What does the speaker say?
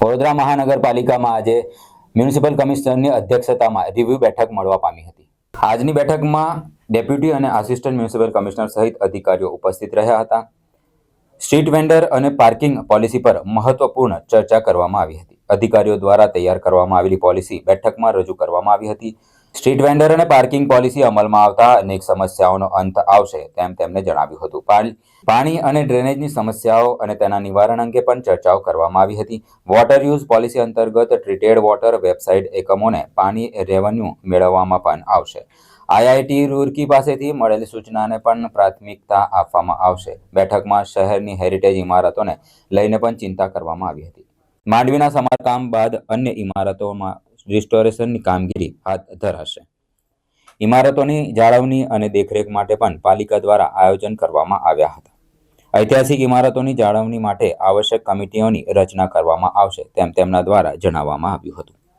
વડોદરા મહાનગરપાલિકામાં આજે મ્યુનિસિપલ કમિશનરની અધ્યક્ષતામાં રિવ્યુ બેઠક મળવા પામી હતી. આજની બેઠકમાં ડેપ્યુટી અને આસિસ્ટન્ટ મ્યુનિસિપલ કમિશનર સહિત અધિકારીઓ ઉપસ્થિત રહ્યા હતા. સ્ટ્રીટ વેન્ડર અને પાર્કિંગ પોલિસી પર મહત્વપૂર્ણ ચર્ચા કરવામાં આવી હતી. અધિકારીઓ દ્વારા તૈયાર કરવામાં આવેલી પોલિસી બેઠકમાં રજૂ કરવામાં આવી હતી. સ્ટ્રીટ વેન્ડર અને પાર્કિંગ પોલિસી અમલમાં આવતા અનેક સમસ્યાઓનો અંત આવશે તેમ તેમણે જણાવ્યું હતું. પાણી અને ડ્રેનેજની સમસ્યાઓ અને તેના નિવારણ અંગે પણ ચર્ચાઓ કરવામાં આવી હતી. વોટર યુઝ પોલિસી અંતર્ગત ટ્રીટેડ વોટર વેબસાઇટ એકમોને પાણી રેવન્યુ મેળવવામાં પણ આવશે. આઈઆઈટી રૂરકી પાસેથી મળેલી સૂચનાને પણ પ્રાથમિકતા આપવામાં આવશે. બેઠકમાં શહેરની હેરિટેજ ઇમારતોને લઈને પણ ચિંતા કરવામાં આવી હતી. માંડવીના સમારકામ બાદ અન્ય ઇમારતોમાં રિસ્ટોરેશનની કામગીરી હાથ ધરાશે ઇમારતોની જાળવણી અને દેખરેખ માટે પણ પાલિકા દ્વારા આયોજન કરવામાં આવ્યા હતા. ઐતિહાસિક ઇમારતોની જાળવણી માટે આવશ્યક કમિટીઓની રચના કરવામાં આવશે, તેમ તેમના દ્વારા જણાવવામાં આવ્યું હતું.